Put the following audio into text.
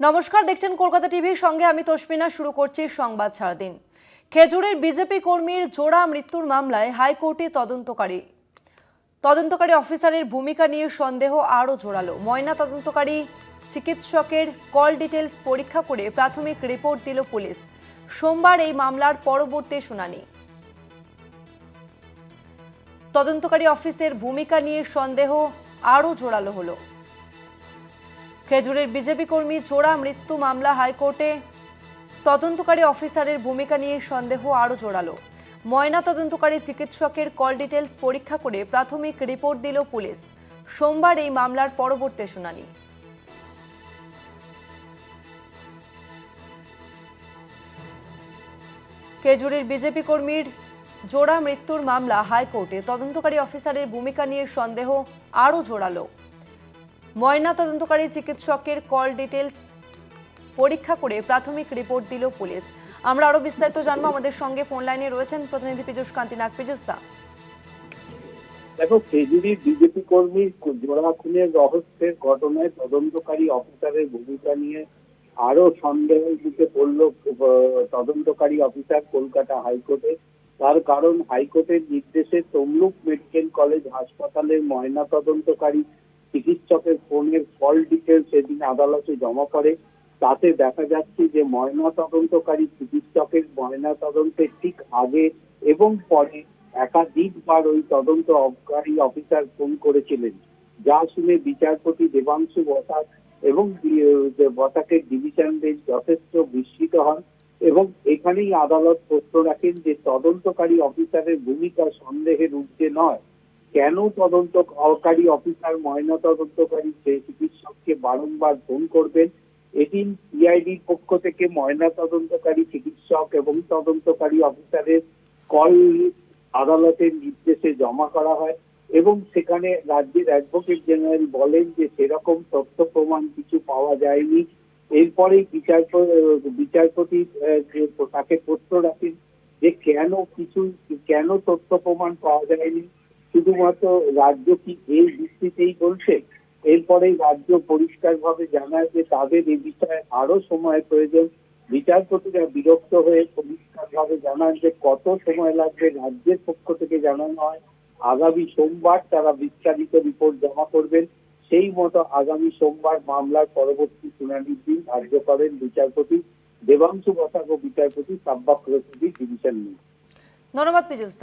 নমস্কার, দেখছেন কলকাতা টিভির সঙ্গে আমি তসমিনা, শুরু করছি সংবাদ সারাদিন। খেজুরের বিজেপি কর্মীর জোড়া মৃত্যুর মামলায় হাইকোর্টে তদন্তকারী। তদন্তকারী অফিসারের ভূমিকা নিয়ে সন্দেহ আরও জোরালো। ময়না তদন্তকারী চিকিৎসকের কল ডিটেলস পরীক্ষা করে প্রাথমিক রিপোর্ট দিল পুলিশ। সোমবার এই মামলার পরবর্তী শুনানি। তদন্তকারী অফিসের ভূমিকা নিয়ে সন্দেহ আরও জোরালো হলো। খেজুরের বিজেপি কর্মী জোড়া মৃত্যু মামলা হাইকোর্টে। তদন্তকারী অফিসারের ভূমিকা নিয়ে সন্দেহ আরও জোরালো। ময়না তদন্তকারী চিকিৎসকের কল ডিটেলস পরীক্ষা করে প্রাথমিক রিপোর্ট দিল পুলিশ। সোমবার এই মামলার পরবর্তী শুনানি। খেজুরের বিজেপি কর্মীর জোড়া মৃত্যুর মামলা হাইকোর্টে। তদন্তকারী অফিসারের ভূমিকা নিয়ে সন্দেহ আরও জোরালো। ময়না তদন্তকারী চিকিৎসকের কল ডিটেলস পরীক্ষা করে প্রাথমিক রিপোর্ট দিল পুলিশ। আমরা আরও বিস্তারিত জানব। আমাদের সঙ্গে ফোন লাইনে রয়েছেন প্রতিনিধি পীযুষ কান্তি নাগ পীযুষ দা। দেখো খেজুরি বিজেপি কর্মী জোড়া খুনের রহস্যের ঘটনায় তদন্তকারী অফিসারের ভূমিকা নিয়ে আরও সন্দেহ দিতে পড়ল তদন্তকারী অফিসার কলকাতা হাইকোর্টে। তার কারণ হাইকোর্টের নির্দেশে তমলুক মেডিকেল কলেজ হাসপাতালের ময়না তদন্তকারী চিকিৎসকের ফোনের কল ডিটেলস সেদিন আদালতে জমা করে তাতে দেখা যাচ্ছে যে ময়না তদন্তকারী চিকিৎসকের ময়না তদন্তের ঠিক আগে এবং পরে একাধিকবার ওই তদন্তকারী অফিসার ফোন করেছিলেন, যা শুনে বিচারপতি দেবাংশু বসাক এবং বসাকের ডিভিশন বেঞ্চ যথেষ্ট বিস্মিত হন এবং এখানেই আদালত প্রশ্ন রাখেন যে তদন্তকারী অফিসারের ভূমিকা সন্দেহের ঊর্ধ্বে নয়। কেন তদন্ত তদন্তকারী অফিসার ময়না তদন্তকারী সেই চিকিৎসককে বারংবার ফোন করবেন এটি সিআইডির পক্ষ থেকে ময়না তদন্তকারী চিকিৎসক এবং তদন্তকারী অফিসারের কল আদালতের নির্দেশে জমা করা হয় এবং সেখানে রাজ্যের অ্যাডভোকেট জেনারেল বলেন যে সেরকম তথ্য প্রমাণ কিছু পাওয়া যায়নি। এরপরেই বিচারপতি তাকে প্রশ্ন রাখেন যে কেন কিছু, কেন তথ্য প্রমাণ পাওয়া যায়নি? শুধুমাত্র রাজ্য কি এই ভিত্তিতেই বলছে? এরপরেই রাজ্য পরিষ্কারভাবে জানায় যে তাদের এই বিষয়ে আরও সময় প্রয়োজন। বিচারপতিরা বিরক্ত হয়ে পরিষ্কারভাবে জানান যে কত সময় লাগবে রাজ্যের পক্ষ থেকে জানানো হয়। আগামী সোমবার তারা বিস্তারিত রিপোর্ট জমা করবেন। সেই মতো আগামী সোমবার মামলার পরবর্তী শুনানির দিন ধার্য করেন বিচারপতি দেবাংশু বসাক ও বিচারপতি সাব্বাক রশিদি ডিভিশন নিয়ে ধন্যবাদ পীযুষ